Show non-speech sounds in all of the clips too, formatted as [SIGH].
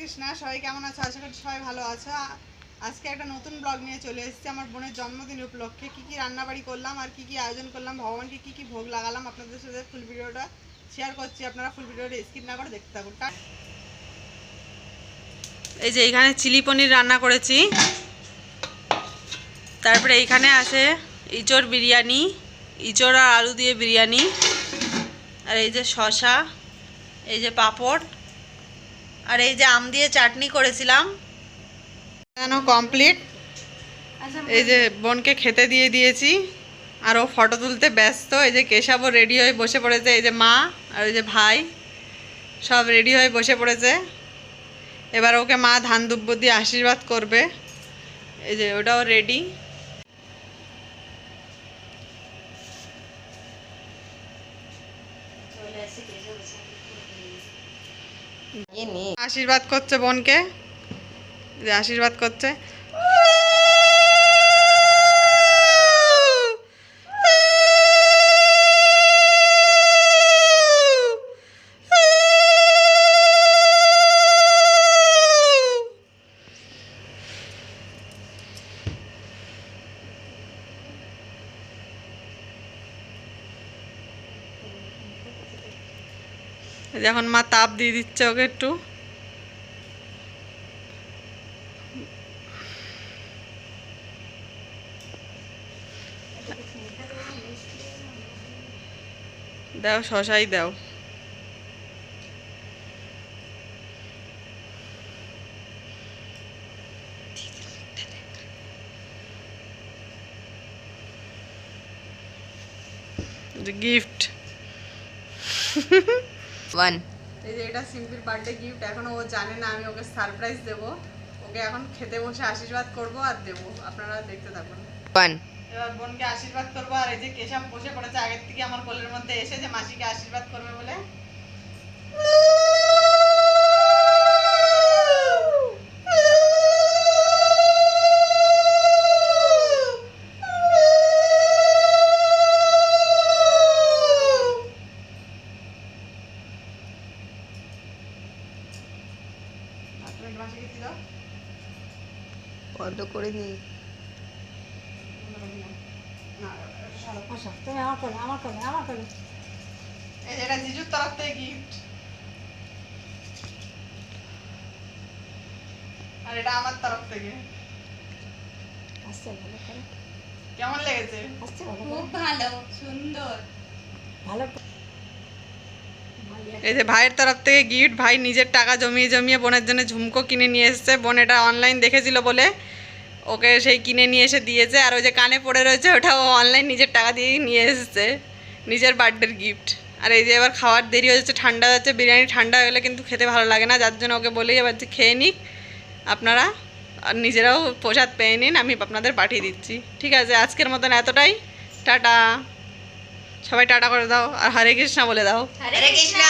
কৃষ্ণা সবাই কেমন আছো? আশা করি সবাই ভালো আছো। আজকে একটা নতুন ব্লগ নিয়ে চলে এসেছি। আমার বোনের জন্মদিন উপলক্ষে। কী কী রান্নাবাড়ি করলাম আর কি কি আয়োজন করলাম, ভগবানকে কি কি ভোগ লাগালাম আপনাদের সাথে ফুল ভিডিওটা শেয়ার করছি। আপনারা ফুল ভিডিওটা স্কিপ না করে দেখতে থাকুন। এই যে এইখানে চিলি পনির রান্না করেছি। তারপরে এইখানে আছে ইঁচড় বিরিয়ানি, ইঁচড় আর আলু দিয়ে বিরিয়ানি, আর এই যে শশা এই যে পাঁপড়। আর এই যে আম দিয়ে চাটনি করেছিলাম। যেন কমপ্লিট এই যে বোনকে খেতে দিয়ে দিয়েছি আর ও ফটো তুলতে ব্যস্ত এই যে কেশাবও রেডি হয়ে বসে পড়েছে এই যে মা আর ওই যে ভাই সব রেডি হয়ে বসে পড়েছে। এবার ওকে মা ধান দুব্য দিয়ে আশীর্বাদ করবে এই যে ওটাও রেডি আশীর্বাদ করছে বোনকে যে আশীর্বাদ করছে। এই যে এখন মা তাপ দিয়ে দিচ্ছে ওকে একটু। দাও শশাই দাও। গিফট [LAUGHS] ওয়ান এই যে এটা সিম্পল বার্থডে গিফট এখনও ও জানে না আমি ওকে সারপ্রাইজ দেব। ওকে এখন খেতে বসে আশীর্বাদ করব আর দেব। আপনারা দেখতে থাকুন। ওয়ান এবার বোনকে আশীর্বাদ করব আর এই যে কেশব বসে পড়েছে আগের থেকে আমার কোলের মধ্যে এসে যে মাসিকে আশীর্বাদ করবে বলে। বন্ধ করে নি। আচ্ছা তুমি আমার করে আমার করে আমার করে এটা জিজুর তরফ থেকে গিফট আর এটা আমার তরফ থেকে। আসছে ভালো করে। কেমন লেগেছে? আসছে ভালো খুব ভালো সুন্দর। ভালো এই যে ভাইয়ের তরফ থেকে গিফট ভাই নিজের টাকা জমিয়ে জমিয়ে বোনের জন্য ঝুমকো কিনে নিয়ে এসেছে। বোন এটা অনলাইন দেখেছিল বলে ওকে সেই কিনে নিয়ে এসে দিয়েছে। আর ওই যে কানে পড়ে রয়েছে ওটা ও অনলাইন নিজের টাকা দিয়েই নিয়ে এসেছে। নিজের বার্থডের গিফট আর এই যে এবার খাওয়ার দেরি হচ্ছে ঠান্ডা যাচ্ছে, বিরিয়ানি ঠান্ডা হয়ে গেলে কিন্তু খেতে ভালো লাগে না। যার জন্য ওকে বলেই এবার যে খেয়ে নিক, আপনারা আর নিজেরাও প্রসাদ পেয়ে নিন, আমি আপনাদের পাঠিয়ে দিচ্ছি। ঠিক আছে, আজকের মতন এতটাই। টাটা। সবাই টাটা করে দাও আর হরে কৃষ্ণা বলে দাও। হরে কৃষ্ণ।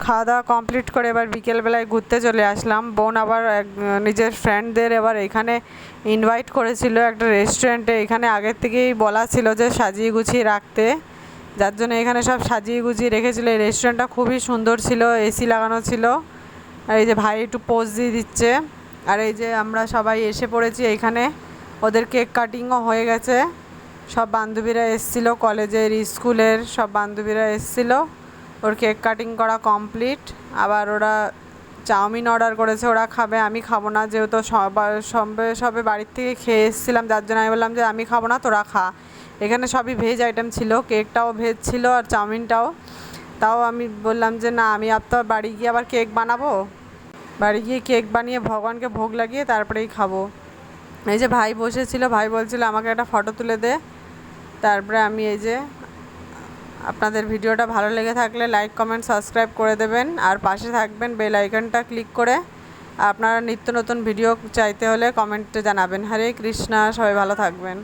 খাওয়া দাওয়া কমপ্লিট করে এবার বিকেলবেলায় ঘুরতে চলে আসলাম। বোন আবার এক- নিজের ফ্রেন্ডদের এবার এখানে ইনভাইট করেছিল একটা রেস্টুরেন্টে এখানে আগের থেকেই বলা ছিল যে সাজিয়ে গুছিয়ে রাখতে। যার জন্য এখানে সব সাজিয়ে গুছিয়ে রেখেছিল। এই রেস্টুরেন্টটা খুবই সুন্দর ছিল এসি লাগানো ছিল। আর এই যে ভাই একটু পোজ দিয়ে দিচ্ছে। আর এই যে আমরা সবাই এসে পড়েছি এখানে। ওদের কেক কাটিংও হয়ে গেছে। সব বান্ধবীরা এসেছিল, কলেজের, স্কুলের সব বান্ধবীরা এসেছিল। ওর কেক কাটিং করা কমপ্লিট। আবার ওরা চাউমিন অর্ডার করেছে, ওরা খাবে, আমি খাব না। যেহেতু সবে সবে বাড়ির থেকে খেয়ে এসেছিলাম, যার জন্য আমি বললাম যে, আমি খাব না, তোরা খা। এখানে সবই ভেজ আইটেম ছিল, কেকটাও ভেজ ছিল আর চাউমিনটাও। তাও আমি বললাম যে, না, আমি আর তো বাড়ি গিয়ে আবার কেক বানাবো? বাড়ি গিয়ে কেক বানিয়ে ভগবানকে ভোগ লাগিয়ে তারপরেই খাব। এই যে ভাই বসেছিল, ভাই বলছিল, আমাকে একটা ফটো তুলে দে। তারপরে আমি এই যে, আপনাদের ভিডিওটা ভালো লেগে থাকলে লাইক কমেন্ট সাবস্ক্রাইব করে দেবেন। আর পাশে থাকবেন বেল আইকনটা ক্লিক করে। আপনারা নিত্য নতুন ভিডিও চাইতে হলে কমেন্টে জানাবেন। হরে কৃষ্ণা, সবাই ভালো থাকবেন।